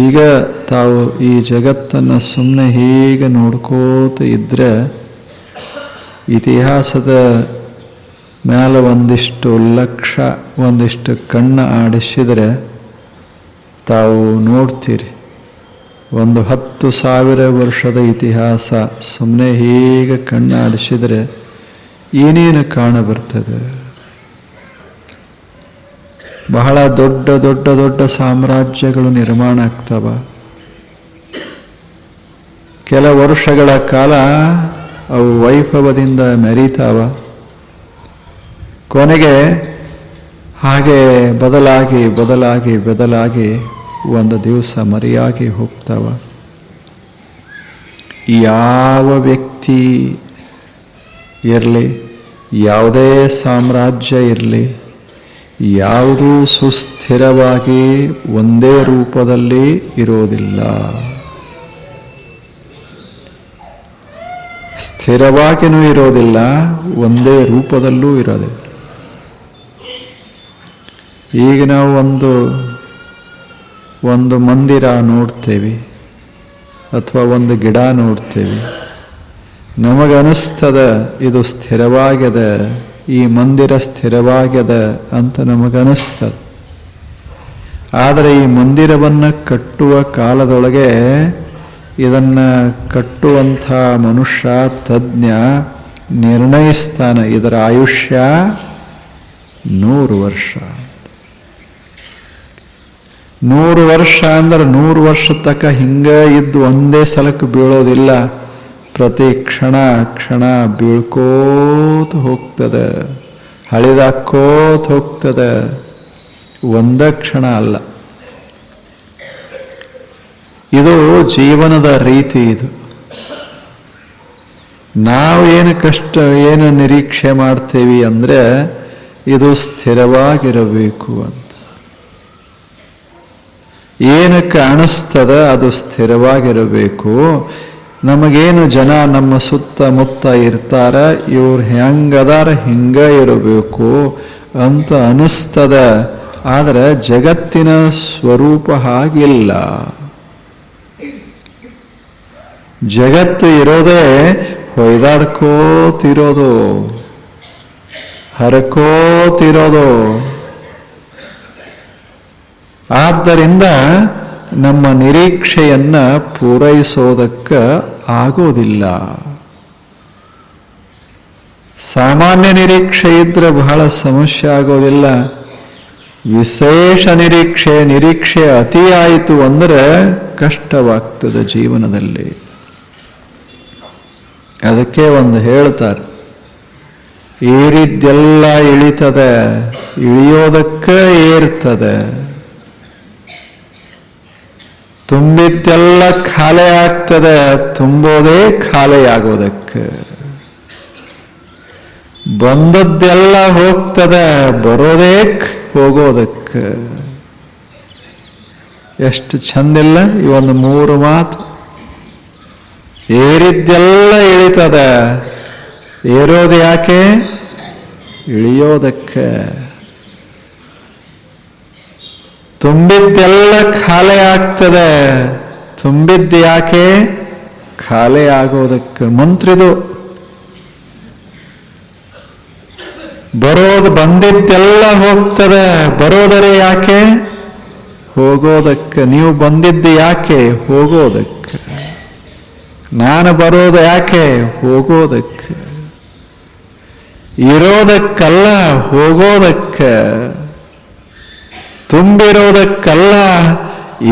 ಈಗ ತಾವು ಈ ಜಗತ್ತನ್ನು ಸುಮ್ಮನೆ ಹೀಗೆ ನೋಡ್ಕೋತ ಇದ್ದರೆ ಇತಿಹಾಸದ ಮೇಲೆ ಒಂದಿಷ್ಟು ಲಕ್ಷ, ಒಂದಿಷ್ಟು ಕಣ್ಣು ಆಡಿಸಿದರೆ ತಾವು ನೋಡ್ತೀರಿ. ಒಂದು ಹತ್ತು ಸಾವಿರ ವರ್ಷದ ಇತಿಹಾಸ ಸುಮ್ಮನೆ ಹೀಗೆ ಕಣ್ಣು ಆಡಿಸಿದರೆ ಏನೇನು ಕಾಣಬರ್ತದೆ ಬಹಳ ದೊಡ್ಡ ದೊಡ್ಡ ದೊಡ್ಡ ಸಾಮ್ರಾಜ್ಯಗಳು ನಿರ್ಮಾಣ ಆಗ್ತವ. ಕೆಲ ವರ್ಷಗಳ ಕಾಲ ಅವು ವೈಭವದಿಂದ ಮೆರೀತಾವ. ಕೊನೆಗೆ ಹಾಗೆ ಬದಲಾಗಿ ಬದಲಾಗಿ ಬದಲಾಗಿ ಒಂದು ದಿವಸ ಮರೆಯಾಗಿ ಹೋಗ್ತಾವ. ಯಾವ ವ್ಯಕ್ತಿ ಇರಲಿ, ಯಾವುದೇ ಸಾಮ್ರಾಜ್ಯ ಇರಲಿ ಯಾವುದೂ ಸುಸ್ಥಿರವಾಗಿ ಒಂದೇ ರೂಪದಲ್ಲಿ ಇರೋದಿಲ್ಲ ಸ್ಥಿರವಾಗಿಯೂ ಇರೋದಿಲ್ಲ ಒಂದೇ ರೂಪದಲ್ಲೂ ಇರೋದಿಲ್ಲ. ಈಗ ನಾವು ಒಂದು ಒಂದು ಮಂದಿರ ನೋಡ್ತೇವೆ, ಅಥವಾ ಒಂದು ಗಿಡ ನೋಡ್ತೇವೆ. ನಮಗನಿಸ್ತದ ಇದು ಸ್ಥಿರವಾಗ್ಯದ ಈ ಮಂದಿರ ಸ್ಥಿರವಾಗ್ಯದ ಅಂತ ನಮಗನಿಸ್ತದ. ಆದರೆ ಈ ಮಂದಿರವನ್ನು ಕಟ್ಟುವ ಕಾಲದೊಳಗೆ ಇದನ್ನು ಕಟ್ಟುವಂಥ ಮನುಷ್ಯ, ತಜ್ಞ ನಿರ್ಣಯಿಸ್ತಾನೆ. ಇದರ ಆಯುಷ್ಯ ನೂರು ವರ್ಷ ನೂರು ವರ್ಷ ಅಂದ್ರೆ ನೂರು ವರ್ಷ ತಕ್ಕ ಹಿಂಗೆ ಇದ್ದು ಒಂದೇ ಸಲಕ್ಕೆ ಬೀಳೋದಿಲ್ಲ. ಪ್ರತಿ ಕ್ಷಣ ಕ್ಷಣ ಬೀಳ್ಕೋತ ಹೋಗ್ತದೆ ಹಳಿದಾಕೋತ ಹೋಗ್ತದೆ. ಒಂದ ಕ್ಷಣ ಅಲ್ಲ. ಇದು ಜೀವನದ ರೀತಿ ಇದು. ನಾವು ಏನು ಕಷ್ಟ, ಏನು ನಿರೀಕ್ಷೆ ಮಾಡ್ತೀವಿ ಅಂದರೆ ಇದು ಸ್ಥಿರವಾಗಿರಬೇಕು ಅಂತ. ಏನು ಕಾಣಿಸ್ತದ ಅದು ಸ್ಥಿರವಾಗಿರಬೇಕು? ನಮಗೇನು ಜನ ನಮ್ಮ ಸುತ್ತಮುತ್ತ ಇರ್ತಾರ, ಇವ್ರು ಹೆಂಗದಾರ ಹಿಂಗ ಇರಬೇಕು ಅಂತ ಅನಿಸ್ತದ. ಆದರೆ ಜಗತ್ತಿನ ಸ್ವರೂಪ ಹಾಗಿಲ್ಲ. ಜಗತ್ತು ಇರೋದೇ ಹೊಯ್ದಾಡ್ಕೋತಿರೋದು, ಹರಕೋತಿರೋದು. ಆದ್ದರಿಂದ ನಮ್ಮ ನಿರೀಕ್ಷೆಯನ್ನು ಪೂರೈಸೋದಕ್ಕೆ ಆಗೋದಿಲ್ಲ. ಸಾಮಾನ್ಯ ನಿರೀಕ್ಷೆ ಇದ್ರೆ ಬಹಳ ಸಮಸ್ಯೆ ಆಗೋದಿಲ್ಲ. ವಿಶೇಷ ನಿರೀಕ್ಷೆ ನಿರೀಕ್ಷೆ ಅತಿಯಾಯಿತು ಅಂದರೆ ಕಷ್ಟವಾಗ್ತದೆ ಜೀವನದಲ್ಲಿ. ಅದಕ್ಕೆ ಒಂದು ಹೇಳ್ತಾರೆ, ಏರಿದ್ದೆಲ್ಲ ಇಳಿತದೆ, ಇಳಿಯೋದಕ್ಕೆ ಏರ್ತದೆ. ತುಂಬಿದ್ದೆಲ್ಲ ಖಾಲಿ ಆಗ್ತದೆ, ತುಂಬೋದೇ ಖಾಲಿ ಆಗೋದಕ್ಕೆ. ಬಂದದ್ದೆಲ್ಲ ಹೋಗ್ತದೆ, ಬರೋದೇ ಹೋಗೋದಕ್ಕೆ. ಎಷ್ಟು ಚಂದಿಲ್ಲ ಈ ಒಂದು ಮೂರು ಮಾತು. ಏರಿದ್ದೆಲ್ಲ ಇಳಿತದ, ಏರೋದು ಯಾಕೆ? ಇಳಿಯೋದಕ್ಕೆ. ತುಂಬಿದ್ದೆಲ್ಲ ಖಾಲಿ ಆಗ್ತದೆ. ತುಂಬಿದ್ದು ಯಾಕೆ? ಖಾಲಿ ಆಗೋದಕ್ಕೆ ಮಂತ್ರಿದು. ಬರೋದು ಬಂದಿದ್ದೆಲ್ಲ ಹೋಗ್ತದೆ. ಬರೋದರೆ ಯಾಕೆ? ಹೋಗೋದಕ್ಕೆ ನೀವು ಬಂದಿದ್ದು ಯಾಕೆ? ಹೋಗೋದಕ್ಕೆ. ನಾನು ಬರೋದು ಯಾಕೆ? ಹೋಗೋದಕ್ಕೆ. ಇರೋದಕ್ಕಲ್ಲ, ಹೋಗೋದಕ್ಕೆ. ತುಂಬಿರೋದಕ್ಕಲ್ಲ,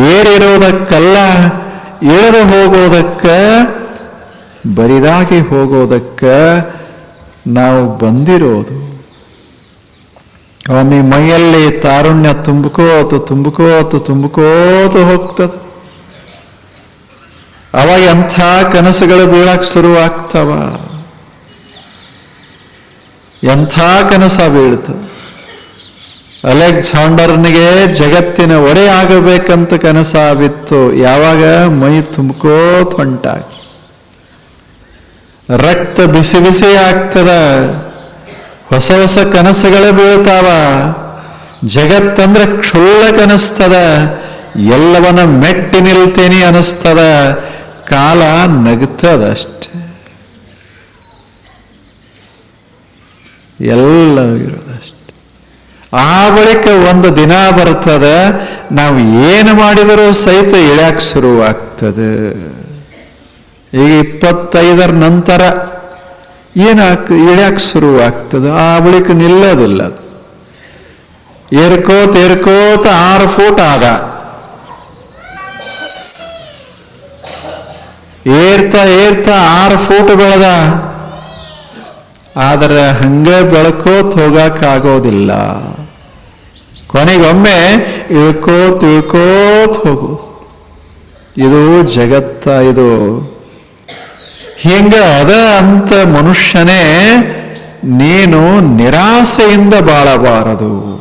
ಏರಿರೋದಕ್ಕಲ್ಲ, ಇಳಿದು ಹೋಗೋದಕ್ಕ, ಬರಿದಾಗಿ ಹೋಗೋದಕ್ಕ ನಾವು ಬಂದಿರೋದು. ಒಮ್ಮೆ ಮೈಯಲ್ಲಿ ತಾರುಣ್ಯ ತುಂಬಿಕೋತು ತುಂಬಿಕೋತು ತುಂಬಿಕೋತು ಹೋಗ್ತದೆ. ಅವಾಗ ಎಂಥ ಕನಸುಗಳು ಬೀಳಕ್ ಶುರುವಾಗ್ತವ? ಎಂಥ ಕನಸ ಬೀಳ್ತದೆ? ಅಲೆಕ್ಸಾಂಡರ್ನಿಗೆ ಜಗತ್ತಿನ ಒಡೆ ಆಗಬೇಕಂತ ಕನಸಾಗಿತ್ತು ಯಾವಾಗ? ಮೈ ತುಂಬ್ಕೋತ ಹೊಂಟಾಗ ರಕ್ತ ಬಿಸಿ ಬಿಸಿ ಆಗ್ತದ. ಹೊಸ ಹೊಸ ಕನಸುಗಳೇ ಬೀಳ್ತಾವ. ಜಗತ್ತಂದ್ರೆ ಕ್ಷುಳ್ಳ ಕನಸ್ತದ. ಎಲ್ಲವನ್ನ ಮೆಟ್ಟಿ ನಿಲ್ತೇನೆ ಅನಿಸ್ತದ. ಕಾಲ ನಗ್ತದಷ್ಟೆ. ಎಲ್ಲ ಆ ಬಳಿಕ ಒಂದು ದಿನ ಬರ್ತದೆ. ನಾವು ಏನು ಮಾಡಿದರೂ ಸಹಿತ ಇಳ್ಯಾಕೆ ಶುರುವಾಗ್ತದೆ. ಈಗ ಇಪ್ಪತ್ತೈದರ ನಂತರ ಏನಾಗ್ತ ಇಳ್ಯಾಕೆ ಶುರುವಾಗ್ತದೆ. ಆ ಬಳಿಕ ನಿಲ್ಲೋದಿಲ್ಲ ಏರ್ಕೋತ ಏರ್ಕೋತ ಆರು ಫೂಟ್ ಆದ. ಏರ್ತಾ ಏರ್ತಾ ಆರು ಫೂಟ್ ಬೆಳೆದ. ಆದರೆ ಹಂಗೆ ಬೆಳಕೋತ್ ಹೋಗಕ್ ಆಗೋದಿಲ್ಲ. ಕೊನೆಗೊಮ್ಮೆ ಇಳ್ಕೋ ತಿಳ್ಕೋತ್ ಹೋಗು. ಇದು ಜಗತ್ತ, ಇದು ಹಿಂಗ ಅದ ಅಂತ ಮನುಷ್ಯನೇ ನೀನು ನಿರಾಸೆಯಿಂದ ಬಾಳಬಾರದು.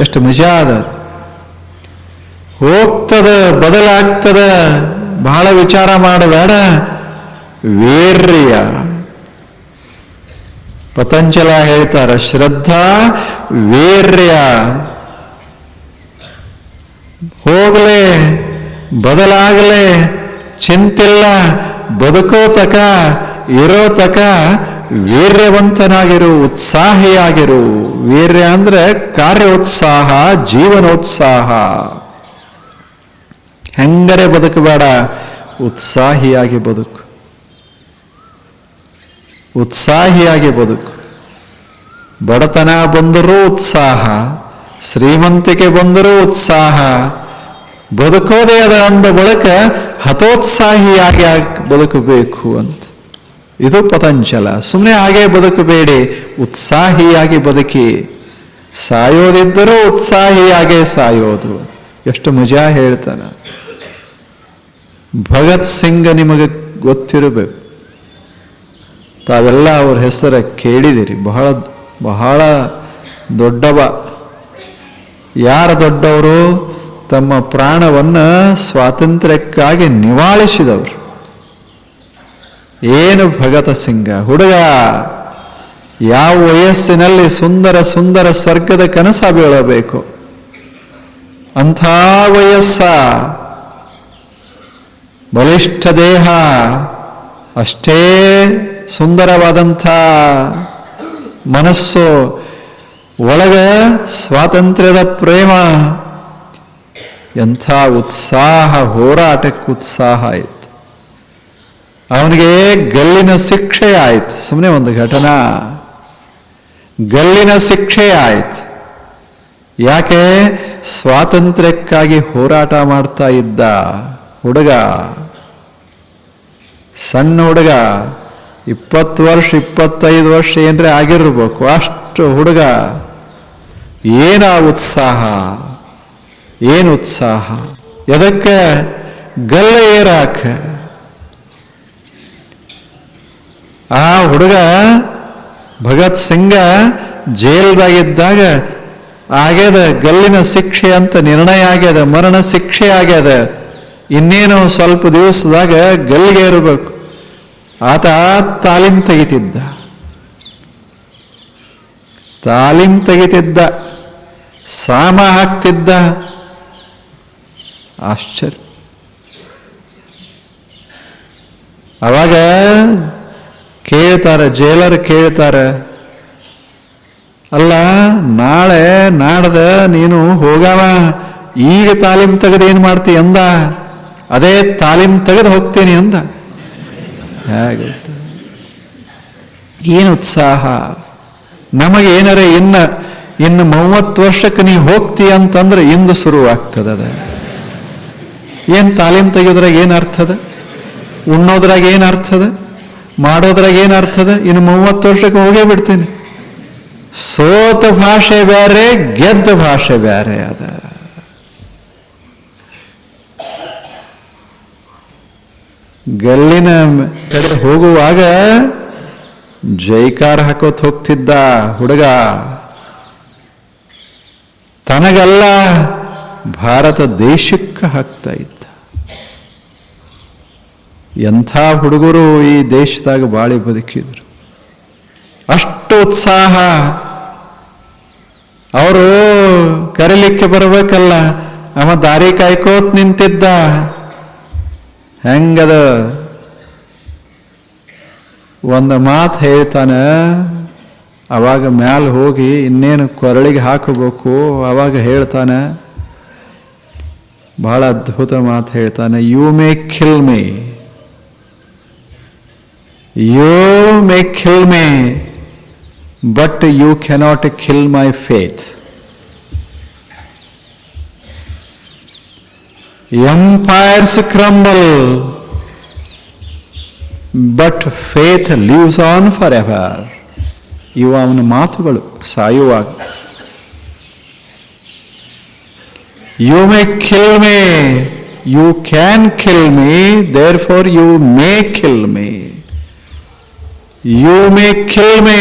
ಎಷ್ಟು ನಿಜ ಅದ ಹೋಗ್ತದ, ಬದಲಾಗ್ತದ, ಬಹಳ ವಿಚಾರ ಮಾಡಬೇಡ. ವೀರ್ಯ. ಪತಂಜಲ ಹೇಳ್ತಾರ, ಶ್ರದ್ಧಾ ವೀರ್ಯ. ಹೋಗ್ಲೆ, ಬದಲಾಗಲೆ, ಚಿಂತಿಲ್ಲ ಬದುಕೋ ತಕ ಇರೋ ತಕ ವೀರ್ಯವಂತನಾಗಿರು, ಉತ್ಸಾಹಿಯಾಗಿರು. ವೀರ್ಯ ಅಂದ್ರೆ ಕಾರ್ಯೋತ್ಸಾಹ, ಜೀವನೋತ್ಸಾಹ. ಹೆಂಗರೆ ಬದುಕಬೇಡ, ಉತ್ಸಾಹಿಯಾಗಿ ಬದುಕು. ಉತ್ಸಾಹಿಯಾಗಿ ಬದುಕು. ಬಡತನ ಬಂದರೂ ಉತ್ಸಾಹ, ಶ್ರೀಮಂತಿಕೆ ಬಂದರೂ ಉತ್ಸಾಹ. ಬದುಕೋದೇ ಅದ ಅಂದ ಬಳಿಕ ಹತೋತ್ಸಾಹಿಯಾಗಿ ಬದುಕಬೇಕು ಅಂತ. ಇದು ಪತಂಜಲ. ಸುಮ್ಮನೆ ಹಾಗೆ ಬದುಕಬೇಡಿ. ಉತ್ಸಾಹಿಯಾಗಿ ಬದುಕಿ. ಸಾಯೋದಿದ್ದರೂ ಉತ್ಸಾಹಿಯಾಗೆ ಸಾಯೋದು. ಎಷ್ಟು ಮಜಾ ಹೇಳ್ತಾನ. ಭಗತ್ ಸಿಂಗ್ ನಿಮಗೆ ಗೊತ್ತಿರಬೇಕು. ತಾವೆಲ್ಲ ಅವ್ರ ಹೆಸರ ಕೇಳಿದಿರಿ. ಬಹಳ ಬಹಳ ದೊಡ್ಡವ. ಯಾರು ದೊಡ್ಡವರು? ತಮ್ಮ ಪ್ರಾಣವನ್ನು ಸ್ವಾತಂತ್ರ್ಯಕ್ಕಾಗಿ ನಿವಾಳಿಸಿದವರು. ಏನು ಭಗತ ಸಿಂಗ? ಹುಡುಗ, ಯಾವ ವಯಸ್ಸಿನಲ್ಲಿ ಸುಂದರ ಸುಂದರ ಸ್ವರ್ಗದ ಕನಸ ಬೀಳಬೇಕು? ಅಂಥ ವಯಸ್ಸ. ಬಲಿಷ್ಠ ದೇಹ. ಅಷ್ಟೇ ಸುಂದರವಾದಂಥ ಮನಸ್ಸು ಒಳಗೆ ಸ್ವಾತಂತ್ರ್ಯದ ಪ್ರೇಮ. ಎಂಥ ಉತ್ಸಾಹ, ಹೋರಾಟಕ್ಕೆ ಉತ್ಸಾಹ ಆಯಿತು. ಅವನಿಗೆ ಗಲ್ಲಿನ ಶಿಕ್ಷೆ ಆಯಿತು. ಸುಮ್ಮನೆ ಒಂದು ಘಟನಾ. ಗಲ್ಲಿನ ಶಿಕ್ಷೆ ಆಯಿತು. ಯಾಕೆ? ಸ್ವಾತಂತ್ರ್ಯಕ್ಕಾಗಿ ಹೋರಾಟ ಮಾಡ್ತಾ ಇದ್ದ ಹುಡುಗ, ಸಣ್ಣ ಹುಡುಗ ಇಪ್ಪತ್ತು ವರ್ಷ, ಇಪ್ಪತ್ತೈದು ವರ್ಷ ಏನ್ರೆ ಆಗಿರ್ಬೇಕು, ಅಷ್ಟು ಹುಡುಗ ಏನ ಉತ್ಸಾಹ, ಏನು ಉತ್ಸಾಹ? ಎದಕ್ಕೆ ಗಲ್ಲ ಏರಾಕ? ಆ ಹುಡುಗ ಭಗತ್ ಸಿಂಗ ಜೈಲ್ದಾಗಿದ್ದಾಗ ಆಗ್ಯದ ಗಲ್ಲಿನ ಶಿಕ್ಷೆ ಅಂತ ನಿರ್ಣಯ ಆಗ್ಯದ, ಮರಣ ಶಿಕ್ಷೆ ಆಗ್ಯದ. ಇನ್ನೇನು ಸ್ವಲ್ಪ ದಿವಸದಾಗ ಗಲ್ಲಿಗೆ ಇರಬೇಕು ಆತ ತಾಲೀಮ್ ತೆಗಿತಿದ್ದ. ತಾಲೀಮ್ ತೆಗಿತಿದ್ದ, ಸಾಮ ಹಾಕ್ತಿದ್ದ. ಆಶ್ಚರ್ಯ. ಅವಾಗ ಕೇಳ್ತಾರೆ, ಜೈಲರ್ ಕೇಳ್ತಾರೆ, ಅಲ್ಲ, ನಾಳೆ ನಾಡ್ದ ನೀನು ಹೋಗವ, ಈಗ ತಾಲೀಮ್ ತೆಗೆದು ಏನು ಮಾಡ್ತಿ ಅಂದ. ಅದೇ ತಾಲೀಮ್ ತೆಗೆದು ಹೋಗ್ತೀನಿ ಅಂದ. ಹೇಗುತ್ತೆ ಏನು ಉತ್ಸಾಹ? ನಮಗೆ ಏನಾರ ಇನ್ನು ಇನ್ನು ಮೂವತ್ತು ವರ್ಷಕ್ಕೆ ನೀವು ಹೋಗ್ತೀಯ ಅಂತಂದ್ರೆ ಇಂದು ಶುರುವಾಗ್ತದ ಅದ. ಏನು ತಾಲೀಮ್ ತೆಗೆಯೋದ್ರಾಗ ಏನು ಅರ್ಥದ? ಉಣ್ಣೋದ್ರಾಗ ಏನು ಅರ್ಥದ? ಮಾಡೋದ್ರಾಗ ಏನು ಅರ್ಥದ? ಇನ್ನು ಮೂವತ್ತು ವರ್ಷಕ್ಕೆ ಹೋಗೇ ಬಿಡ್ತೀನಿ. ಸೋತ ಭಾಷೆ ಬೇರೆ ಗೆದ್ದ ಭಾಷೆ ಬೇರೆ ಅದ. ಗಲ್ಲಿನ ಕಡೆ ಹೋಗುವಾಗ ಜೈಕಾರ ಹಾಕೋತ್ ಹೋಗ್ತಿದ್ದ ಹುಡುಗ. ತನಗಲ್ಲ ಭಾರತ ದೇಶಕ್ಕೆ ಹಾಕ್ತಾ ಇದ್ದ. ಎಂಥ ಹುಡುಗರು ಈ ದೇಶದಾಗ ಬಾಳಿ ಬದುಕಿದ್ರು. ಅಷ್ಟು ಉತ್ಸಾಹ. ಅವರು ಕರೀಲಿಕ್ಕೆ ಬರಬೇಕಲ್ಲ. ಅವ ದಾರಿ ಕಾಯ್ಕೋತ್ ನಿಂತಿದ್ದ. ಹೆಂಗದ? ಒಂದು ಮಾತು ಹೇಳ್ತಾನೆ, ಅವಾಗ ಮ್ಯಾಲ ಹೋಗಿ ಇನ್ನೇನು ಕೊರಳಿಗೆ ಹಾಕಬೇಕು? ಅವಾಗ ಹೇಳ್ತಾನೆ ಬಹಳ ಅದ್ಭುತ ಮಾತು ಹೇಳ್ತಾನೆ you may kill me you may kill me but you cannot kill my faith empires crumble but faith lives on for ever ಇವು ಅವನ ಮಾತುಗಳು ಸಾಯುವಾಗ you may kill me you can kill me therefore you may kill me you may kill me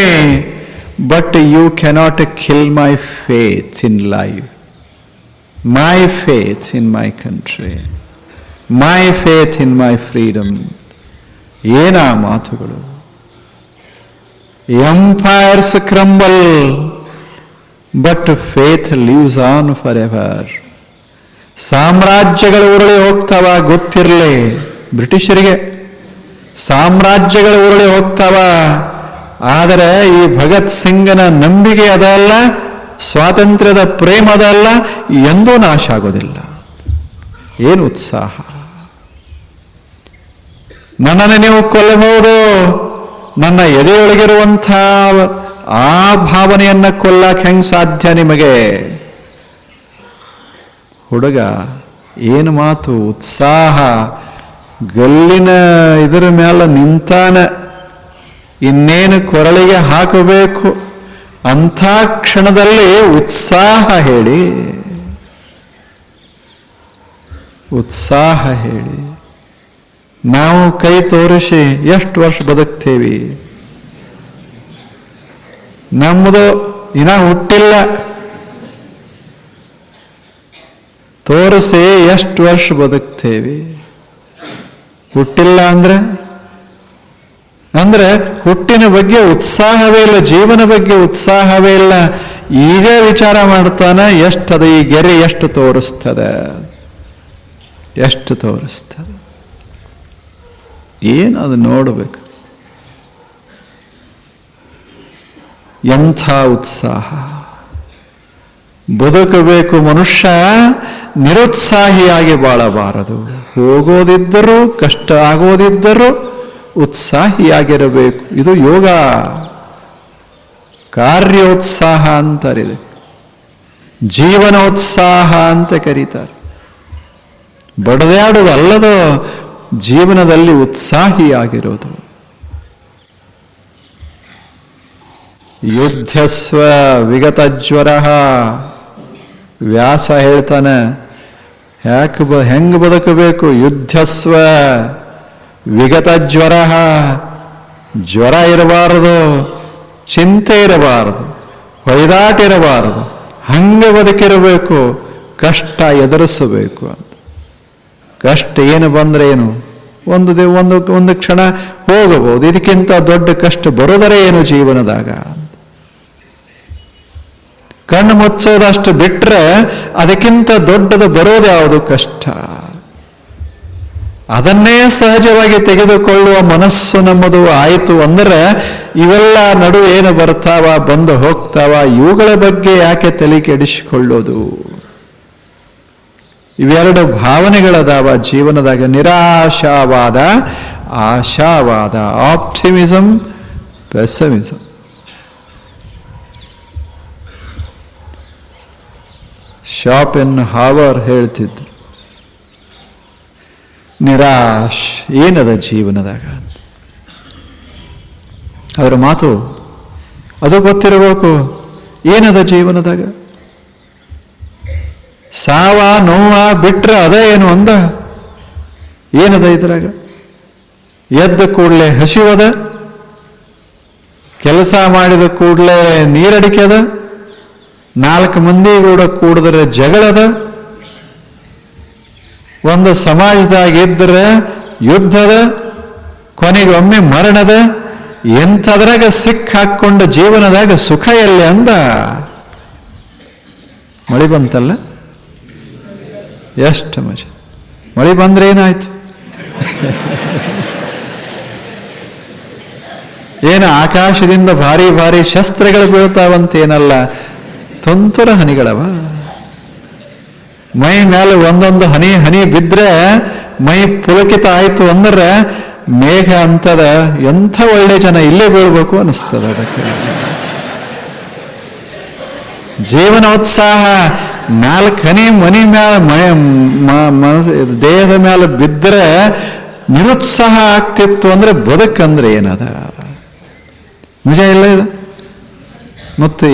but you cannot kill my faith in life my faith in my country, my faith in my freedom. ಏನ ಮಾತುಗಳು? Empires crumble but faith lives on for ever ಸಾಮ್ರಾಜ್ಯಗಳು ಉರುಳಿ ಹೋಗ್ತಾವ ಗೊತ್ತಿರಲಿ. ಬ್ರಿಟಿಷರಿಗೆ ಸಾಮ್ರಾಜ್ಯಗಳು ಉರುಳಿ ಹೋಗ್ತಾವ. ಆದರೆ ಈ ಭಗತ್ ಸಿಂಗನ ನಂಬಿಕೆ ಅದಲ್ಲ. ಸ್ವಾತಂತ್ರ್ಯದ ಪ್ರೇಮದಲ್ಲ ಎಂದೂ ನಾಶ ಆಗೋದಿಲ್ಲ. ಏನು ಉತ್ಸಾಹ? ನನ್ನನ್ನು ನೀವು ಕೊಲ್ಲಬಹುದು. ನನ್ನ ಎದೆಯೊಳಗಿರುವಂಥ ಆ ಭಾವನೆಯನ್ನ ಕೊಲ್ಲಕ್ಕೆ ಹೆಂಗ್ ಸಾಧ್ಯ ನಿಮಗೆ? ಹುಡುಗ, ಏನು ಮಾತು? ಉತ್ಸಾಹ. ಗಲ್ಲಿನ ಇದರ ಮೇಲೆ ನಿಂತಾನ, ಇನ್ನೇನು ಕೊರಳಿಗೆ ಹಾಕಬೇಕು? ಅಂಥ ಕ್ಷಣದಲ್ಲಿ ಉತ್ಸಾಹ ಹೇಳಿ. ಉತ್ಸಾಹ ಹೇಳಿ. ನಾವು ಕೈ ತೋರಿಸಿ ಎಷ್ಟು ವರ್ಷ ಬದುಕ್ತೇವಿ. ನಮ್ಮದು ಇನ್ನ ಹುಟ್ಟಿಲ್ಲ. ತೋರಿಸಿ ಎಷ್ಟು ವರ್ಷ ಬದುಕ್ತೇವಿ. ಹುಟ್ಟಿಲ್ಲ ಅಂದ್ರೆ? ಅಂದ್ರೆ ಹುಟ್ಟಿನ ಬಗ್ಗೆ ಉತ್ಸಾಹವೇ ಇಲ್ಲ, ಜೀವನ ಬಗ್ಗೆ ಉತ್ಸಾಹವೇ ಇಲ್ಲ. ಈಗ ವಿಚಾರ ಮಾಡ್ತಾನೆ ಎಷ್ಟದ ಈ ಗೆರೆ ಎಷ್ಟು ತೋರಿಸ್ತದೆ? ಎಷ್ಟು ತೋರಿಸ್ತದೆ? ಏನು ಅದು ನೋಡಬೇಕು? ಎಂಥ ಉತ್ಸಾಹ. ಬದುಕಬೇಕು ಮನುಷ್ಯ, ನಿರುತ್ಸಾಹಿಯಾಗಿ ಬಾಳಬಾರದು. ಹೋಗೋದಿದ್ದರೂ, ಕಷ್ಟ ಆಗೋದಿದ್ದರೂ ಉತ್ಸಾಹಿಯಾಗಿರಬೇಕು. ಇದು ಯೋಗ. ಕಾರ್ಯೋತ್ಸಾಹ ಅಂತಾರಿದೆ. ಜೀವನೋತ್ಸಾಹ ಅಂತ ಕರೀತಾರೆ. ಬಡದಾಡುವುದಲ್ಲದೋ ಜೀವನದಲ್ಲಿ ಉತ್ಸಾಹಿಯಾಗಿರೋದು. ಯುದ್ಧಸ್ವ ವಿಗತಜ್ವರ ವ್ಯಾಸ ಹೇಳ್ತಾನೆ, ಯಾಕೆ ಬ, ಹೆಂಗೆ ಬದುಕಬೇಕು? ಯುದ್ಧಸ್ವ ವಿಗತ ಜ್ವರ ಜ್ವರ ಇರಬಾರದು, ಚಿಂತೆ ಇರಬಾರದು ಹೊಯ್ದಾಟ ಇರಬಾರದು ಹಂಗೆ ಬದುಕಿರಬೇಕು, ಕಷ್ಟ ಎದುರಿಸಬೇಕು ಅಂತ. ಕಷ್ಟ ಏನು ಬಂದ್ರೆ ಏನು? ಒಂದು ದಿ, ಒಂದು ಒಂದು ಕ್ಷಣ ಹೋಗಬಹುದು, ಇದಕ್ಕಿಂತ ದೊಡ್ಡ ಕಷ್ಟ ಬರೋದರೆ ಏನು ಜೀವನದಾಗ? ಕಣ್ಣು ಮುಚ್ಚೋದಷ್ಟು ಬಿಟ್ಟರೆ ಅದಕ್ಕಿಂತ ದೊಡ್ಡದು ಬರೋದು ಯಾವುದು? ಕಷ್ಟ. ಅದನ್ನೇ ಸಹಜವಾಗಿ ತೆಗೆದುಕೊಳ್ಳುವ ಮನಸ್ಸು ನಮ್ಮದು ಆಯಿತು ಅಂದರೆ ಇವೆಲ್ಲ ನಡು ಏನು ಬರ್ತಾವ, ಬಂದು ಹೋಗ್ತಾವ, ಇವುಗಳ ಬಗ್ಗೆ ಯಾಕೆ ತಲೆ ಕೆಡಿಸಿಕೊಳ್ಳೋದು? ಇವೆರಡು ಭಾವನೆಗಳದಾವ ಜೀವನದಾಗ. ನಿರಾಶಾವಾದ, ಆಶಾವಾದ optimism pessimism Schopenhauer ಹೇಳ್ತಿದ್ದು ನಿರಾಶ್, ಏನದ ಜೀವನದಾಗ? ಅವರ ಮಾತು, ಅದು ಗೊತ್ತಿರಬೇಕು, ಏನದ ಜೀವನದಾಗ? ಸಾವ ನೋವ ಬಿಟ್ರೆ ಅದ ಏನು ಅಂದ? ಏನದ ಇದ್ರಾಗ? ಎದ್ದ ಕೂಡಲೇ ಹಸಿವದ? ಕೆಲಸ ಮಾಡಿದ ಕೂಡಲೇ ನೀರಡಿಕೆ ಅದ ನಾಲ್ಕು ಮಂದಿ ಕೂಡ ಕೂಡಿದ್ರೆ ಜಗಳದ? ಒಂದು ಸಮಾಜದಾಗ ಯುದ್ಧದ ಕೊನೆಗೆ ಒಮ್ಮೆ ಮರಣದ ಎಂಥದ್ರಾಗ ಸಿಕ್ ಹಾಕ್ಕೊಂಡ ಜೀವನದಾಗ ಸುಖ ಎಲ್ಲಿ ಅಂದ? ಮಳಿ ಬಂತಲ್ಲ? ಎಷ್ಟು ಮಜಾ. ಮಳೆ ಬಂದ್ರೆ ಏನಾಯ್ತು? ಏನು ಆಕಾಶದಿಂದ ಭಾರಿ ಭಾರಿ ಶಸ್ತ್ರಗಳು ಬೀಳ್ತಾವಂತೇನಲ್ಲ? ತುಂತುರ ಹನಿಗಳವ? ಮೈ ಮೇಲೆ ಒಂದೊಂದು ಹನಿ ಹನಿ ಬಿದ್ರೆ ಮೈ ಪುಲಕಿತ ಆಯ್ತು ಅಂದ್ರೆ ಮೇಘ ಅಂತದ ಎಂಥ ಒಳ್ಳೆ ಜನ ಇಲ್ಲೇ ಬೀಳ್ಬೇಕು ಅನಿಸ್ತದೆ ಅದಕ್ಕೆ. ಜೀವನೋತ್ಸಾಹ, ನಾಲ್ಕು ಹನಿ ಮನಿ ಮ್ಯಾಲ ಮನಸ್ಸು, ದೇಹದ ಮೇಲೆ ಬಿದ್ದರೆ ನಿರುತ್ಸಾಹ ಆಗ್ತಿತ್ತು ಅಂದ್ರೆ ಬದುಕಂದ್ರೆ ಏನದ? ನಿಜ ಇಲ್ಲ ಇದು? ಮತ್ತು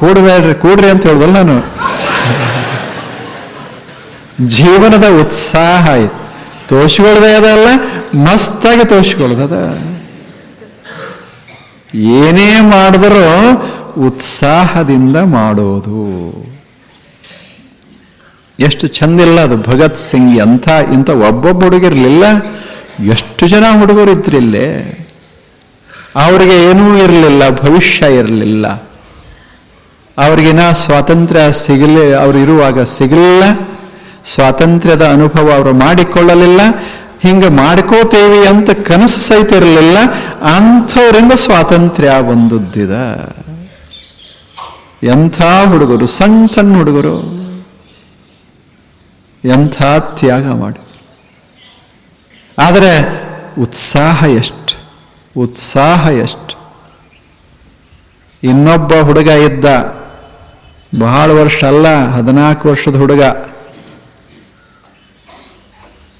ಕೂಡಬೇಡ್ರಿ, ಕೂಡ್ರಿ ಅಂತ ಹೇಳ್ದಲ್ಲ ನಾನು. ಜೀವನದ ಉತ್ಸಾಹ ತೋರಿಸ್ಕೊಳ್ದೆ ಅದಲ್ಲ ಮಸ್ತಾಗಿ ತೋರಿಸ್ಕೊಳ್ದದ ಏನೇ ಮಾಡಿದ್ರೂ ಉತ್ಸಾಹದಿಂದ ಮಾಡೋದು. ಎಷ್ಟು ಚಂದಿಲ್ಲ ಅದು ಭಗತ್ ಸಿಂಗ್, ಎಂಥ, ಇಂಥ ಒಬ್ಬೊಬ್ಬ ಹುಡುಗಿರ್ಲಿಲ್ಲ. ಎಷ್ಟು ಜನ ಹುಡುಗರು ಇದ್ರಿಲ್ಲೇ ಅವರಿಗೆ ಏನೂ ಇರಲಿಲ್ಲ, ಭವಿಷ್ಯ ಇರಲಿಲ್ಲ. ಅವ್ರಿಗಿನ ಸ್ವಾತಂತ್ರ್ಯ ಸಿಗಲಿ, ಅವ್ರು ಇರುವಾಗ ಸಿಗಲಿಲ್ಲ. ಸ್ವಾತಂತ್ರ್ಯದ ಅನುಭವ ಅವರು ಮಾಡಿಕೊಳ್ಳಲಿಲ್ಲ, ಹಿಂಗೆ ಮಾಡ್ಕೋತೇವಿ ಅಂತ ಕನಸು ಸಹಿತ ಇರಲಿಲ್ಲ, ಅಂಥವರಿಂದ ಸ್ವಾತಂತ್ರ್ಯ ಬಂದದ್ದಿದ. ಎಂಥ ಹುಡುಗರು ಸಣ್ಣ ಸಣ್ಣ ಹುಡುಗರು, ಎಂಥ ತ್ಯಾಗ ಮಾಡಿ ಆದರೆ ಉತ್ಸಾಹ ಎಷ್ಟು ಉತ್ಸಾಹ ಎಷ್ಟು. ಇನ್ನೊಬ್ಬ ಹುಡುಗ ಇದ್ದ, ಬಹಳ ವರ್ಷ ಅಲ್ಲ, ಹದಿನಾಲ್ಕು ವರ್ಷದ ಹುಡುಗ.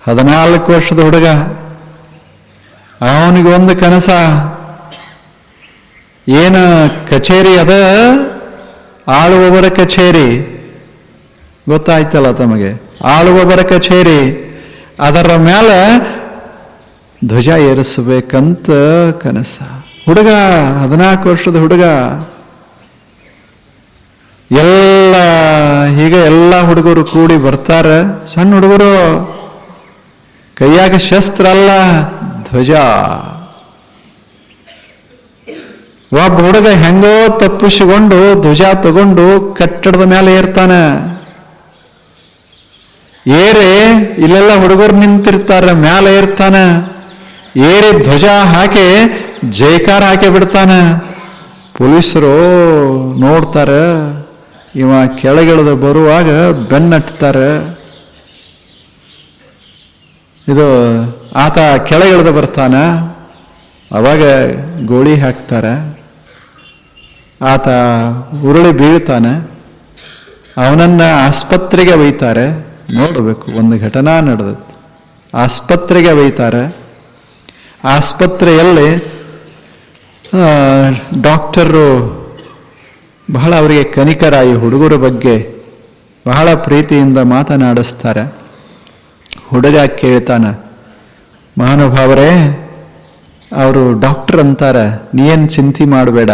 ಹದಿನಾಲ್ಕು ವರ್ಷದ ಹುಡುಗ. ಅವನಿಗೆ ಒಂದು ಕನಸ. ಏನು ಕಚೇರಿ ಅದ? ಆಳುವವರ ಕಚೇರಿ. ಗೊತ್ತಾಯ್ತಲ್ಲ ತಮಗೆ? ಆಳುವವರ ಕಚೇರಿ. ಅದರ ಮೇಲೆ ಧ್ವಜ ಏರಿಸಬೇಕಂತ ಕನಸ. ಹುಡುಗ, ಹದಿನಾಲ್ಕು ವರ್ಷದ ಹುಡುಗ. ಎಲ್ಲ, ಹೀಗೆ ಎಲ್ಲ ಹುಡುಗರು ಕೂಡಿ ಬರ್ತಾರೆ. ಸಣ್ಣ ಹುಡುಗರು. ಕೈಯಾಗ ಶಸ್ತ್ರ ಅಲ್ಲ, ಧ್ವಜ. ಒಬ್ಬ ಹುಡುಗ ಹೆಂಗೋ ತಪ್ಪಿಸಿಕೊಂಡು ಧ್ವಜ ತಗೊಂಡು ಕಟ್ಟಡದ ಮೇಲೆ ಏರ್ತಾನೆ. ಏರಿ ಇಲ್ಲೆಲ್ಲ ಹುಡುಗರು ನಿಂತಿರ್ತಾರೆ, ಮ್ಯಾಲೆ ಏರ್ತಾನೆ. ಏರಿ ಧ್ವಜ ಹಾಕಿ ಜೈಕಾರ ಹಾಕಿ ಬಿಡ್ತಾನೆ. ಪೊಲೀಸರು ನೋಡ್ತಾರೆ, ಇವ ಕೆಳಗಿಳಿದು ಬರುವಾಗ ಬೆನ್ನಟ್ತಾರೆ ಇದು ಆತ ಕೆಳಗಿಳಿದು ಬರ್ತಾನ. ಅವಾಗ ಗೋಳಿ ಹಾಕ್ತಾರೆ. ಆತ ಉರುಳಿ ಬೀಳ್ತಾನೆ. ಅವನನ್ನು ಆಸ್ಪತ್ರೆಗೆ ಒಯ್ತಾರೆ. ನೋಡಬೇಕು, ಒಂದು ಘಟನಾ ನಡೆದದ್ದು. ಆಸ್ಪತ್ರೆಗೆ ಒಯ್ತಾರೆ. ಆಸ್ಪತ್ರೆಯಲ್ಲಿ ಡಾಕ್ಟರು ಬಹಳ ಅವರಿಗೆ ಕನಿಕರ ಈ ಹುಡುಗರ ಬಗ್ಗೆ ಬಹಳ ಪ್ರೀತಿಯಿಂದ ಮಾತನಾಡಿಸ್ತಾರೆ. ಹುಡುಗ ಕೇಳ್ತಾನ, ಮಹಾನುಭಾವರೇ, ಅವರು ಡಾಕ್ಟರ್ ಅಂತಾರೆ, ನೀನು ಚಿಂತೆ ಮಾಡಬೇಡ,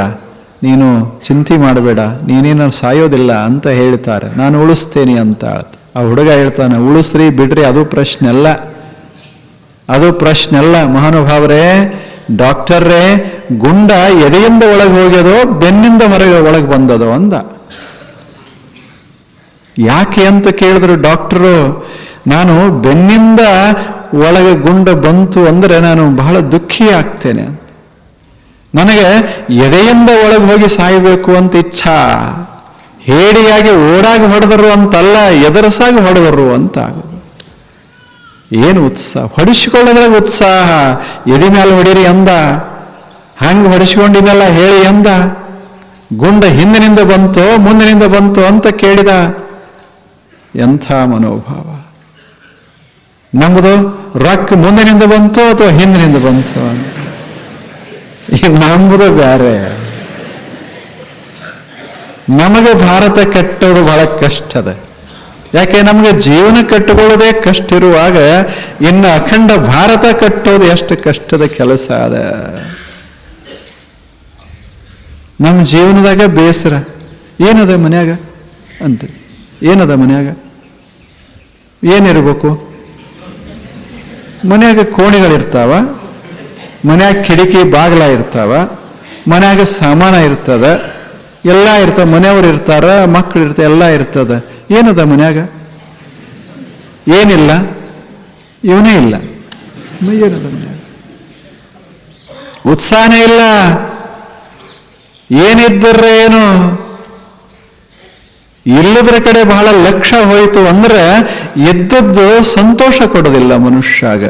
ನೀನು ಚಿಂತೆ ಮಾಡಬೇಡ ನೀನೇನು ಸಾಯೋದಿಲ್ಲ ಅಂತ ಹೇಳ್ತಾರೆ. ನಾನು ಉಳಿಸ್ತೇನೆ ಅಂತ ಆ ಹುಡುಗ ಹೇಳ್ತಾನೆ, ಉಳಿಸ್ರಿ ಬಿಡ್ರಿ, ಅದು ಪ್ರಶ್ನೆ ಅಲ್ಲ. ಅದು ಪ್ರಶ್ನೆ ಅಲ್ಲ. ಮಹಾನುಭಾವರೇ, ಡಾಕ್ಟರ್ರೇ, ಗುಂಡ ಎದೆಯಿಂದ ಒಳಗೆ ಹೋಗ್ಯದೋ, ಬೆನ್ನಿಂದ ಹೊರಗೆ ಒಳಗೆ ಬಂದದೋ ಅಂದ. ಯಾಕೆ ಅಂತ ಕೇಳಿದ್ರು ಡಾಕ್ಟರು ನಾನು ಬೆನ್ನಿಂದ ಒಳಗೆ ಗುಂಡ ಬಂತು ಅಂದ್ರೆ ನಾನು ಬಹಳ ದುಃಖಿ ಆಗ್ತೇನೆ. ನನಗೆ ಎದೆಯಿಂದ ಒಳಗೆ ಹೋಗಿ ಸಾಯಬೇಕು ಅಂತ ಇಚ್ಛಾ. ಹೇಡಿಯಾಗಿ ಓಡಾಗಿ ಹೊಡೆದರು ಅಂತಲ್ಲ, ಎದರಸಾಗಿ ಹೊಡೆದರು ಅಂತ ಏನು ಉತ್ಸಾಹ ಹೊಡಿಸಿಕೊಳ್ಳೋದ್ರಾಗ ಉತ್ಸಾಹ. ಎದೆ ಮೇಲೆ ಹೊಡೀರಿ ಅಂದ. ಹಂಗೆ ಹೊಡಿಸ್ಕೊಂಡಿನೆಲ್ಲ ಹೇಳಿ ಅಂದ. ಗುಂಡ ಹಿಂದಿನಿಂದ ಬಂತು, ಮುಂದಿನಿಂದ ಬಂತು ಅಂತ ಕೇಳಿದ. ಎಂಥ ಮನೋಭಾವ. ನಮ್ಮದು ರೊಕ್ಕ ಮುಂದಿನಿಂದ ಬಂತು ಅಥವಾ ಹಿಂದಿನಿಂದ ಬಂತು? ಈಗ ನಂಬುದು ಬೇರೆ. ನಮಗೆ ಭಾರತ ಕಟ್ಟೋದು ಬಹಳ ಕಷ್ಟದ ಯಾಕೆ ನಮಗೆ ಜೀವನ ಕಟ್ಟಿಕೊಳ್ಳೋದೇ ಕಷ್ಟ ಇರುವಾಗ ಇನ್ನು ಅಖಂಡ ಭಾರತ ಕಟ್ಟೋದು ಎಷ್ಟು ಕಷ್ಟದ ಕೆಲಸ ಅದ. ನಮ್ಮ ಜೀವನದಾಗ ಬೇಸರ. ಏನದ ಮನ್ಯಾಗ? ಅಂತ. ಏನದ ಮನ್ಯಾಗ? ಏನಿರ್ಬೇಕು? ಮನ್ಯಾಗ ಕೋಣೆಗಳಿರ್ತಾವ, ಮನ್ಯಾಗ ಕಿಟಕಿ ಬಾಗಿಲ ಇರ್ತಾವ, ಮನ್ಯಾಗ ಸಾಮಾನ ಇರ್ತದ, ಎಲ್ಲ ಇರ್ತಾವ ಮನೆಯವ್ರು ಇರ್ತಾರ ಮಕ್ಕಳು ಇರ್ತಾವ ಎಲ್ಲ ಇರ್ತದ. ಏನದ ಮನ್ಯಾಗ? ಏನಿಲ್ಲ, ಇವನೇ ಇಲ್ಲ. ಏನದ ಮನ್ಯಾಗ? ಉತ್ಸಾಹನೇ ಇಲ್ಲ. ಏನಿದ್ದರ ಏನು? ಇಲ್ಲದ್ರ ಕಡೆ ಬಹಳ ಲಕ್ಷ ಹೋಯಿತು ಅಂದ್ರೆ ಎದ್ದದ್ದು ಸಂತೋಷ ಕೊಡೋದಿಲ್ಲ ಮನುಷ್ಯಾಗ.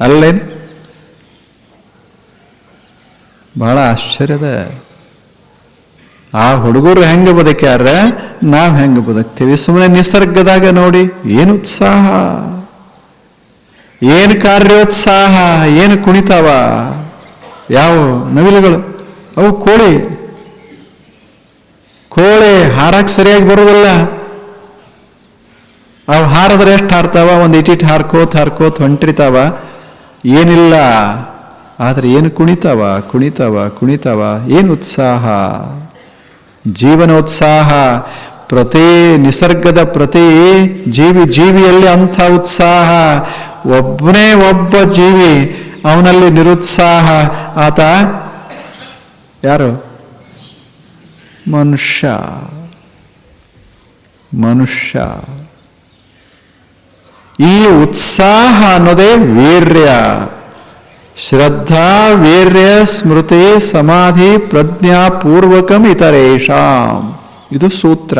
ಅಲ್ಲೇನ್? ಬಹಳ ಆಶ್ಚರ್ಯದ. ಆ ಹುಡುಗರು ಹೆಂಗೆ ಬದುಕ್ಯಾರ? ನಾವ್ ಹೆಂಗೆ ಬದುಕ್ತೀವಿ? ಸುಮ್ಮನೆ ನಿಸರ್ಗದಾಗ ನೋಡಿ, ಏನು ಉತ್ಸಾಹ? ಏನು ಕಾರ್ಯೋತ್ಸಾಹ? ಏನು ಕುಣಿತಾವ? ಯಾವ ನವಿಲುಗಳು? ಅವು ಕೋಳಿ. ಕೋಳಿ ಹಾರಕ್ಕೆ ಸರಿಯಾಗಿ ಬರೋದಿಲ್ಲ. ಅವು ಹಾರದ್ರೆ ಎಷ್ಟು ಹಾರ್ತಾವ? ಒಂದು ಇಟಿಟ್ ಹಾರ್ಕೋತ್ ಹಾರ್ಕೋತ್ ಹೊಂಟಿರ್ತಾವ. ಏನಿಲ್ಲ. ಆದ್ರೆ ಏನು ಕುಣಿತಾವ? ಕುಣಿತಾವ ಕುಣಿತಾವ. ಏನು ಉತ್ಸಾಹ? ಜೀವನ ಉತ್ಸಾಹ ಪ್ರತಿ ನಿಸರ್ಗದ ಪ್ರತಿ ಜೀವಿ ಜೀವಿಯಲ್ಲಿ ಅಂಥ ಉತ್ಸಾಹ. ಒಬ್ಬನೇ ಒಬ್ಬ ಜೀವಿ ಅವನಲ್ಲಿ ನಿರುತ್ಸಾಹ. ಆತ ಯಾರು? ಮನುಷ್ಯ. ಮನುಷ್ಯ. ಈ ಉತ್ಸಾಹ ಅನ್ನೋದೇ ವೀರ್ಯ. ಶ್ರದ್ಧಾ, ವೀರ್ಯ, ಸ್ಮೃತಿ, ಸಮಾಧಿ, ಪ್ರಜ್ಞಾ, ಪೂರ್ವಕಂ ಇದು ಸೂತ್ರ.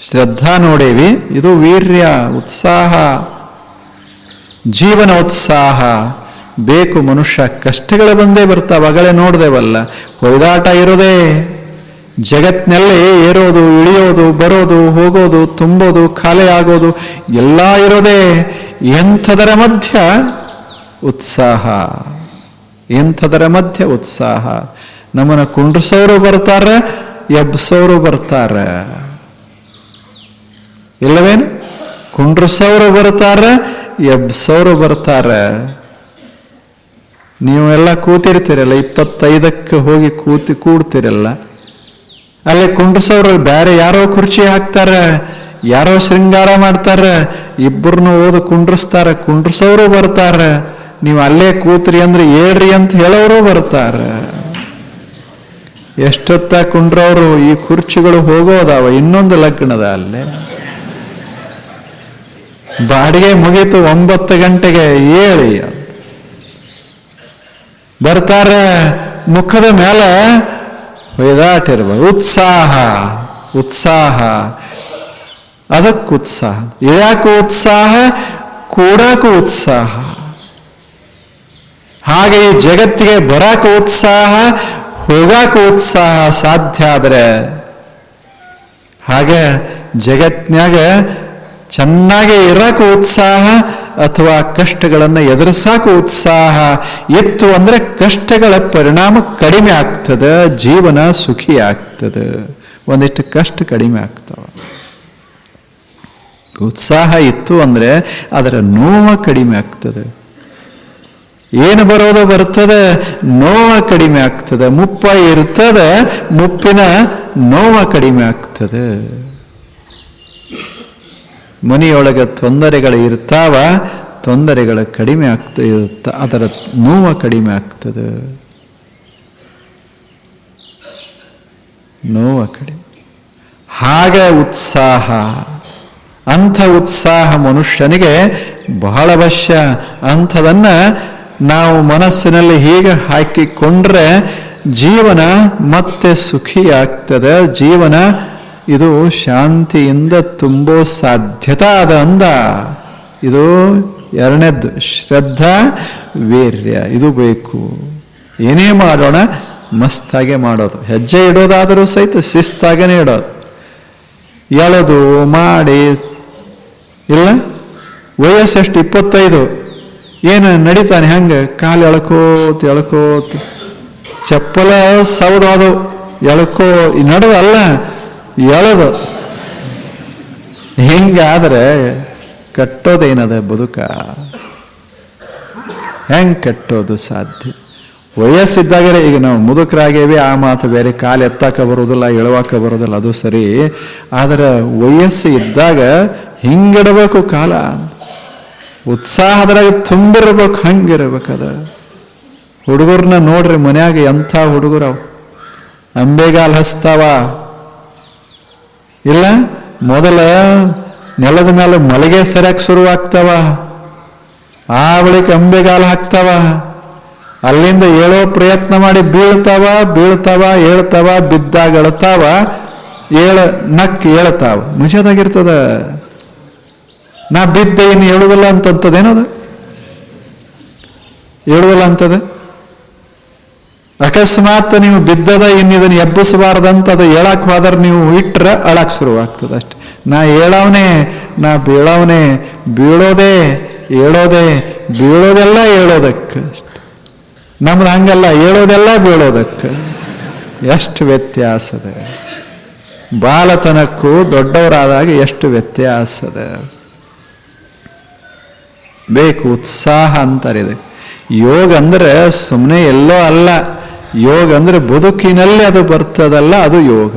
ಶ್ರದ್ಧಾ ನೋಡೇವಿ, ಇದು ವೀರ್ಯ, ಉತ್ಸಾಹ ಜೀವನ ಉತ್ಸಾಹ ಬೇಕು ಮನುಷ್ಯ, ಕಷ್ಟಗಳು ಬಂದೇ ಬರ್ತಾವ ಅಗಳೇ ನೋಡ್ದೇವಲ್ಲ, ಹೊಯ್ದಾಟ ಇರೋದೇ. ಜಗತ್ನಲ್ಲಿ ಏರೋದು, ಇಳಿಯೋದು, ಬರೋದು, ಹೋಗೋದು, ತುಂಬೋದು, ಖಾಲಿ ಆಗೋದು, ಎಲ್ಲ ಇರೋದೇ. ಎಂಥದರ ಮಧ್ಯ ಉತ್ಸಾಹ. ಎಂಥದರ ಮಧ್ಯ ಉತ್ಸಾಹ. ನಮ್ಮನ್ನ ಕುಂಡ್ರಸೋರು ಬರ್ತಾರ, ಎಬ್ಸೋರು ಬರ್ತಾರ. ಇಲ್ಲವೇನು? ಕುಂಡ್ರಸೋರು ಬರ್ತಾರ, ಎಬ್ಸೋರು ಬರ್ತಾರ. ನೀವೆಲ್ಲ ಕೂತಿರ್ತೀರಲ್ಲ, ಇಪ್ಪತ್ತೈದಕ್ಕೆ ಹೋಗಿ ಕೂತಿ ಕೂಡ್ತಿರಲ್ಲ. ಅಲ್ಲಿ ಕುಂಡ್ಸೋರು ಬೇರೆ ಯಾರೋ ಕುರ್ಚಿ ಹಾಕ್ತಾರೆ, ಯಾರೋ ಶೃಂಗಾರ ಮಾಡ್ತಾರೆ, ಇಬ್ಬರನ್ನು ಓದು ಕುಂಡ್ರಿಸ್ತಾರೆ ಕುಂಡ್ರಸೋರು ಬರ್ತಾರೆ. ನೀವು ಅಲ್ಲೇ ಕೂತ್ರಿ ಅಂದ್ರೆ ಏಳ್ರಿ ಅಂತ ಹೇಳೋರು ಬರ್ತಾರೆ. ಎಷ್ಟೊತ್ತ ಕುಂಡ್ರವರು ಈ ಕುರ್ಚಿಗಳು ಹೋಗೋದಾವ, ಇನ್ನೊಂದು ಲಗ್ನದ ಅಲ್ಲೇ. ಬಾಡಿಗೆ ಮುಗೀತು ಒಂಬತ್ತು ಗಂಟೆಗೆ ಏಳಿ. ಬರ್ತಾರ ಮುಖದ ಮೇಲೆ ಹೊಯ್ದಾಟಿರ್ಬೋದು ಉತ್ಸಾಹ ಉತ್ಸಾಹ. ಅದಕ್ಕೆ ಉತ್ಸಾಹ. ಇಳ್ಯಾಕು ಉತ್ಸಾಹ, ಕೂಡಾಕು ಉತ್ಸಾಹ. ಹಾಗೆ ಈ ಜಗತ್ತಿಗೆ ಬರಾಕು ಉತ್ಸಾಹ, ಹೋಗಾಕು ಉತ್ಸಾಹ ಸಾಧ್ಯ ಆದ್ರೆ, ಹಾಗೆ ಜಗತ್ನ್ಯಾಗ ಚೆನ್ನಾಗಿ ಇರಾಕ ಉತ್ಸಾಹ ಅಥವಾ ಕಷ್ಟಗಳನ್ನು ಎದುರಿಸಾಕ ಉತ್ಸಾಹ ಇತ್ತು ಅಂದ್ರೆ ಕಷ್ಟಗಳ ಪರಿಣಾಮ ಕಡಿಮೆ ಆಗ್ತದೆ, ಜೀವನ ಸುಖಿ ಆಗ್ತದೆ. ಒಂದಿಷ್ಟು ಕಷ್ಟ ಕಡಿಮೆ ಆಗ್ತಾವ. ಉತ್ಸಾಹ ಇತ್ತು ಅಂದ್ರೆ ಅದರ ನೋವು ಕಡಿಮೆ ಆಗ್ತದೆ. ಏನು ಬರೋದು ಬರ್ತದೆ? ನೋವ ಕಡಿಮೆ ಆಗ್ತದೆ. ಮುಪ್ಪ ಇರ್ತದೆ ಮುಪ್ಪಿನ ನೋವ ಕಡಿಮೆ ಆಗ್ತದೆ. ಮನೆಯೊಳಗೆ ತೊಂದರೆಗಳು ಇರ್ತಾವ, ತೊಂದರೆಗಳು ಕಡಿಮೆ ಆಗ್ತ, ಇರುತ್ತ, ಅದರ ನೋವ ಕಡಿಮೆ ಆಗ್ತದೆ. ನೋವ ಕಡಿಮೆ. ಹಾಗೆ ಉತ್ಸಾಹ. ಅಂಥ ಉತ್ಸಾಹ ಮನುಷ್ಯನಿಗೆ ಬಹಳ ಅವಶ್ಯ. ಅಂಥದನ್ನ ನಾವು ಮನಸ್ಸಿನಲ್ಲಿ ಹೀಗೆ ಹಾಕಿಕೊಂಡ್ರೆ ಜೀವನ ಮತ್ತೆ ಸುಖಿಯಾಗ್ತದೆ. ಜೀವನ ಇದು ಶಾಂತಿಯಿಂದ ತುಂಬೋ ಸಾಧ್ಯತೆ ಅದ ಅಂದ. ಇದು ಎರಡನೇದ್ದು ಶ್ರದ್ಧಾ, ವೀರ್ಯ. ಇದು ಬೇಕು. ಏನೇ ಮಾಡೋಣ, ಮಸ್ತಾಗೆ ಮಾಡೋದು. ಹೆಜ್ಜೆ ಇಡೋದಾದರೂ ಸಹಿತ ಶಿಸ್ತಾಗೇನೆ ಇಡೋದು. ಎಳೆದು ಮಾಡಿ, ಇಲ್ಲ? ವಯಸ್ಸೆಷ್ಟು? ಇಪ್ಪತ್ತೈದು. ಏನು ನಡೀತಾನೆ ಹೆಂಗೆ? ಕಾಲು ಎಳ್ಕೋತ ಎಳ್ಕೋತ. ಚಪ್ಪಲ ಸೌದಾದವು ಎಳ್ಕೋ ನಡುವ ಎಳೆದು. ಹಿಂಗಾದ್ರೆ ಕಟ್ಟೋದೇನದ ಬದುಕ? ಹೆಂಗ್ ಕಟ್ಟೋದು ಸಾಧ್ಯ? ವಯಸ್ಸಿದ್ದಾಗಲೇ ಈಗ ನಾವು ಮುದುಕರಾಗೇವಿ, ಆ ಮಾತು ಬೇರೆ ಕಾಲು ಎತ್ತಾಕ ಬರೋದಿಲ್ಲ ಎಳವಾಕ ಬರೋದಿಲ್ಲ ಅದು ಸರಿ. ಆದರೆ ವಯಸ್ಸು ಇದ್ದಾಗ ಹಿಂಗಿಡಬೇಕು ಕಾಲ. ಉತ್ಸಾಹದ್ರಾಗ ತುಂಬಿರ್ಬೇಕು ಹಂಗಿರ್ಬೇಕದ ಹುಡುಗರನ್ನ ನೋಡ್ರಿ ಮನ್ಯಾಗ ಎಂಥ ಹುಡುಗರು ಅವು. ಅಂಬೆಗಾಲ್ ಹಸ್ತಾವ ಇಲ್ಲ, ಮೊದಲ ನೆಲದ ಮೇಲೆ ಮಲಗೆ ಸರಿಯಾಗಿ ಶುರುವಾಗ್ತಾವ. ಆ ಬಳಿಕ ಅಂಬೆಗಾಲ ಹಾಕ್ತಾವ. ಅಲ್ಲಿಂದ ಏಳೋ ಪ್ರಯತ್ನ ಮಾಡಿ ಬೀಳ್ತಾವ ಬೀಳ್ತಾವ, ಏಳ್ತಾವ, ಬಿದ್ದಾಗ ಅಳ್ತಾವ, ಏಳ ನಕ್ ಏಳ್ತಾವ. ನಿಷೇಧಾಗಿರ್ತದ. ನಾ ಬಿದ್ದೆ ಇನ್ನು ಹೇಳುದಿಲ್ಲ ಅಂತಂತದೇನದು? ಹೇಳುದಿಲ್ಲ ಅಂತದ? ಅಕಸ್ಮಾತ್ ನೀವು ಬಿದ್ದದ ಇನ್ನಿದನ್ನು ಎಬ್ಬಿಸಬಾರ್ದಂತ ಅದು ಹೇಳಕ್ ಹೋದ್ರೆ ನೀವು ಇಟ್ರ ಅಳಕ್ ಶುರುವಾಗ್ತದೆ ಅಷ್ಟೆ. ನಾ ಹೇಳವನೇ, ನಾ ಬೀಳವನೇ, ಬೀಳೋದೇ, ಹೇಳೋದೆ, ಬೀಳೋದೆಲ್ಲ ಹೇಳೋದಕ್ಕೆ ನಮ್ದು ಹಂಗಲ್ಲ, ಹೇಳೋದೆಲ್ಲ ಬೀಳೋದಕ್ಕೆ. ಎಷ್ಟು ವ್ಯತ್ಯಾಸದ ಬಾಲತನಕ್ಕೂ ದೊಡ್ಡವರಾದಾಗ ಎಷ್ಟು ವ್ಯತ್ಯಾಸದ ಬೇಕು, ಉತ್ಸಾಹ ಅಂತಾರೆ ಇದಕ್ಕೆ. ಯೋಗ ಅಂದ್ರೆ ಸುಮ್ಮನೆ ಎಲ್ಲೋ ಅಲ್ಲ. ಯೋಗ ಅಂದರೆ ಬದುಕಿನಲ್ಲಿ ಅದು ಬರ್ತದಲ್ಲ ಅದು ಯೋಗ.